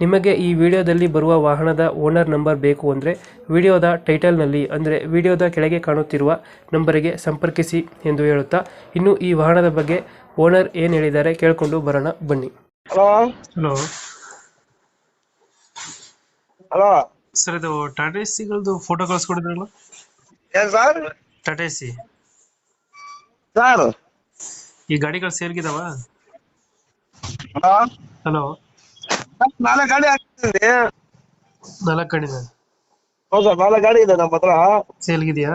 ನಿಮಗೆ ಈ ವಿಡಿಯೋದಲ್ಲಿ ಬರುವ ವಾಹನದ ಓನರ್ ನಂಬರ್ ಬೇಕು ಅಂದರೆ ವಿಡಿಯೋದ ಟೈಟಲ್ನಲ್ಲಿ ಅಂದರೆ ವಿಡಿಯೋದ ಕೆಳಗೆ ಕಾಣುತ್ತಿರುವ ನಂಬರಿಗೆ ಸಂಪರ್ಕಿಸಿ ಎಂದು ಹೇಳುತ್ತಾ ಇನ್ನು ಈ ವಾಹನದ ಬಗ್ಗೆ ಓನರ್ ಏನು ಹೇಳಿದ್ದಾರೆ ಕೇಳಿಕೊಂಡು ಬರೋಣ ಬನ್ನಿ. ಹಲೋ? ಹಲೋ. ಹಲೋ? ಸರ್ ಇದು ಟಾಟಾ ಎಸಿಗಳದ್ದು ಫೋಟೋ ಕಳಿಸ್ಕೊಡಿದ್ರಲ್ಲ? ಏನ್ ಸರ್? Tata AC sir? ಈ ಗಾಡಿಗಳು ಸೇರ್ಗಿದಾವ? ಹಲೋ? ಹಲೋ. ನಾಲ್ಕು ಗಾಡಿ ಹಾಕ್ತಿದ್ರಿ ನಾಲ್ಕು ಗಾಡಿ ಹೌದು ಸರ್ ನಾಲ್ಕು ಗಾಡಿ ಇದೆ ನಮ್ಮ ಹತ್ರ. ಸೇಲ್ಗಿದೆಯಾ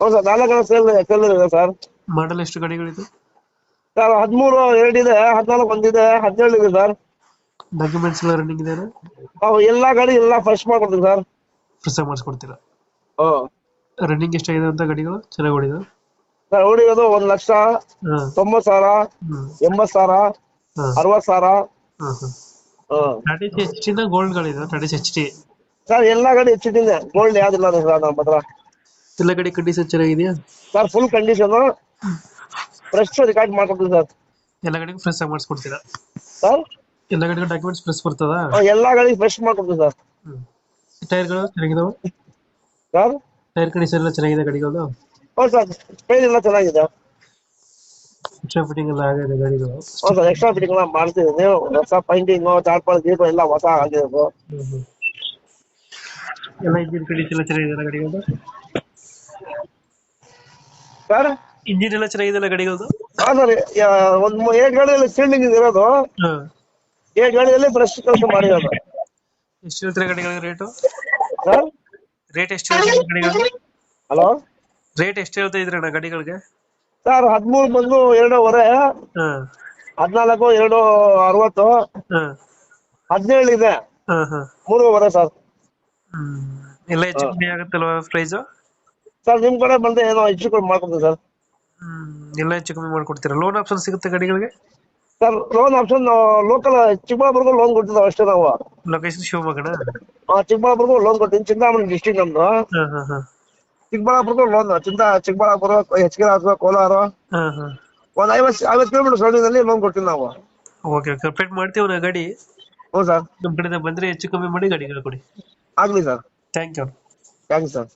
ಹೌದು ಸರ್ ನಾಲ್ಕು ಗಾಡಿ ಸೇಲ್ ಸೇಲ್ ಇದೆ ಸರ್. ಮಾಡಲ್ ಎಷ್ಟು ಗಾಡಿಗಳಿದೆ? ಸರ್ ಹದಿಮೂರು ಎರಡು ಇದೆ ಹದಿನಾಲ್ಕು ಒಂದಿದೆ ಹದಿನೇಳು ಇದೆ ಸರ್. ಡಾಕ್ಯುಮೆಂಟ್ಸ್ ಎಲ್ಲ ರನ್ನಿಂಗ್ ಇದೆ ನಾವು ಎಲ್ಲಾ ಗಾಡಿ ಎಲ್ಲ ಫ್ರೆಶ್ ಮಾಡ್ಕೊಡ್ತೀನಿ ಸರ್. ಫ್ರೆಶ್ ಮಾಡಿಸ್ಕೊಡ್ತೀರಾ? ಓ ರನ್ನಿಂಗ್ ಎಷ್ಟಾಗಿದೆ ಅಂತ ಗಾಡಿಗಳು? ಚೆನ್ನಾಗಿ ಹೊಡಿದ ಸರ್ ಓಡಿರೋದು ಒಂದ್ ಲಕ್ಷ ಹಾಂ. ತೊಂಬತ್ತು ಸಾವಿರ ಹ್ಞೂ ಎಂಬತ್ತು ಸಾವಿರ ಹಾಂ. ಅರವತ್ತು ಸಾವಿರ. ಹಾಂ ಎಚ್ ಟಿ ಇಂದ ಎಚ್ ಗೋಲ್ಡ್ ಗಳಿದೆ ಟಾಟಾ ಎಚ್ ಟಿ ಸರ್ ಎಲ್ಲಾ ಗಾಡಿ ಟಿ ಗೋಲ್ಡ್ ಯಾವ್ದಿಲ್ಲ ಸರ್ ನಮ್ಮ ಹತ್ರ ಎಲ್ಲ ಗಾಡಿ ಕಂಡೀಷನ್ ಚೆನ್ನಾಗಿದೆಯಾ sir full condition fresh record ಮಾಡ್ಕೊಡ್ತೀವಿ ಸರ್. ಎಲ್ಲ ಗಾಡಿಗೂ ಫ್ರೆಶ್ ಆಗಿ ಮಾಡಿಸ್ಕೊಡ್ತೀರಾ? ಸರ್? ಎಲ್ಲ ಗಾಡಿಗೂ ಡಾಕ್ಯುಮೆಂಟ್ಸ್ ಫ್ರೆಶ್ ಬರ್ತದ? ಎಲ್ಲಾ ಗಾಡಿ ಫ್ರೆಶ್ ಮಾಡ್ಕೊಡ್ತೀವಿ ಸರ್. ಟೈರ್ಗಳು ಚೆನ್ನಾಗಿದಾವ? ಸರ್? ಟೈರ್ ಕಂಡೀಷನ್ ಎಲ್ಲ ಚೆನ್ನಾಗಿದೆ ಗಾಡಿಗಳು ಹೌದು ಸರ್. ಟೈರ್ ಎಲ್ಲ ಚೆನ್ನಾಗಿದೆ. ಎಕ್ಸ್ಟ್ರಾ ಫಿಟ್ಟಿಂಗ್ ಎಲ್ಲ ಆಗಿದೆ ಗಾಡಿಗಳು ಹೌದು ಸರ್ ಎಕ್ಸ್ಟ್ರಾ ಫಿಟ್ಟಿಂಗ್ ಎಲ್ಲ ಮಾಡ್ತಿದ್ದೀನಿ. ಹೊಸ ಪೈಂಟಿಂಗು ಚಾರ್ಪಾಲ್ ಗೀಟು ಎಲ್ಲ ಹೊಸ ಆಗಿರೋದು ಎಲ್ಲ ಇಂಜಿನ್ ಕಂಡೀಷನ್ ಎಲ್ಲ ಚೆನ್ನಾಗಿದೆ ಗಾಡಿಗಳು ಸರ್? ಇಂಜಿನ್ ಎಲ್ಲ ಚೆನ್ನಾಗಿದೆ ಗಾಡಿಗಳು ಹಾಂ ಸರ್ ಒಂದು ಏಳು ಗಾಡಿಯಲ್ಲಿ ಸೀಲ್ಡಿಂಗ್ ಇರೋದು. ಹಾಂ. ಏಟ್ ಗಾಡಿಯಲ್ಲಿ ಫ್ರೆಶ್ ಕೆಲಸ ಮಾಡಿರೋದು. ಎಷ್ಟು ಹೇಳ್ತಾರೆ ಗಾಡಿಗಳಿಗೆ ರೇಟು ಸರ್? ರೇಟ್ ಎಷ್ಟು ಹೇಳ್ತಾರೆ ಗಾಡಿಗಳು ಹಲೋ? ರೇಟ್ ಎಷ್ಟು ಹೇಳ್ತಾ ಇದ್ರಣ್ಣ ಗಾಡಿಗಳಿಗೆ? ಸರ್ ಹದಿಮೂರು ಬಂದು ಎರಡೂವರೆ ಹದಿನಾಲ್ಕು ಎರಡು ಅರವತ್ತು ಹದಿನೇಳು ಇದೆ. ಮೂರುವರೆ ಸರ್. ಎಲ್ಲ ಹೆಚ್ಚು ಕಮ್ಮಿ ಆಗುತ್ತಲ್ವಾ ಪ್ರೈಸು ಸರ್ ನಿಮ್ ಕಡೆ ಬಂದ್ರೆ ಏನೋ ಹೆಚ್ಚು ಕಡಿಮೆ ಮಾಡ್ಕೊಡ್ತೀವಿ ಸರ್. ಎಲ್ಲ ಹೆಚ್ಚು ಕಮ್ಮಿ ಮಾಡ್ಕೊಡ್ತೀರಾ? ಲೋನ್ ಆಪ್ಷನ್ ಸಿಗುತ್ತೆ ಗಡಿಗಳಿಗೆ? ಸರ್ ಲೋನ್ ಆಪ್ಷನ್ ಲೋಕಲ್ ಚಿಕ್ಕಬಳ್ಳಾಪುರಗೂ ಲೋನ್ ಕೊಡ್ತಿದ್ದಾವೆ ಅಷ್ಟೇ ನಾವು. ಲೊಕೇಶನ್ ಶಿವಮೊಗ್ಗನ? ಆ, ಚಿಕ್ಕಬಳ್ಳಾಪುರಗೂ ಲೋನ್ ಕೊಡ್ತೀನಿ ಚಿಂತಾಮಣಿ ಡಿಸ್ಟಿಕ್ ನಮ್ದು. ಚಿಕ್ಕಬಳ್ಳಾಪುರಕ್ಕೂ ಲೋನ್ ಚಿಂತ ಚಿಕ್ಕಬಳ್ಳಾಪುರ ಎಚ್ ಕೆ ಕೋಲಾರ ಒಂದ್ ಐವತ್ ಐವತ್ತು ಕಿಲೋಮೀಟರ್ ಸರೌಂಡಿಂಗ್ ಲೋನ್ ಕೊಡ್ತೀವಿ ನಾವು. ಓಕೆ ಓಕೆ ಕಂಪ್ಲೀಟ್ ಮಾಡ್ತೀವಿ ನಾ ಗಾಡಿ. ಹ್ಞೂ ಸರ್. ನಮ್ಮ ಕಡೆಯಿಂದ ಬಂದ್ರೆ ಹೆಚ್ಚು ಕಮ್ಮಿ ಮಾಡಿ ಗಾಡಿಗಳು ಕೊಡಿ. ಆಗ್ಲಿ sir. Thank you thanks sir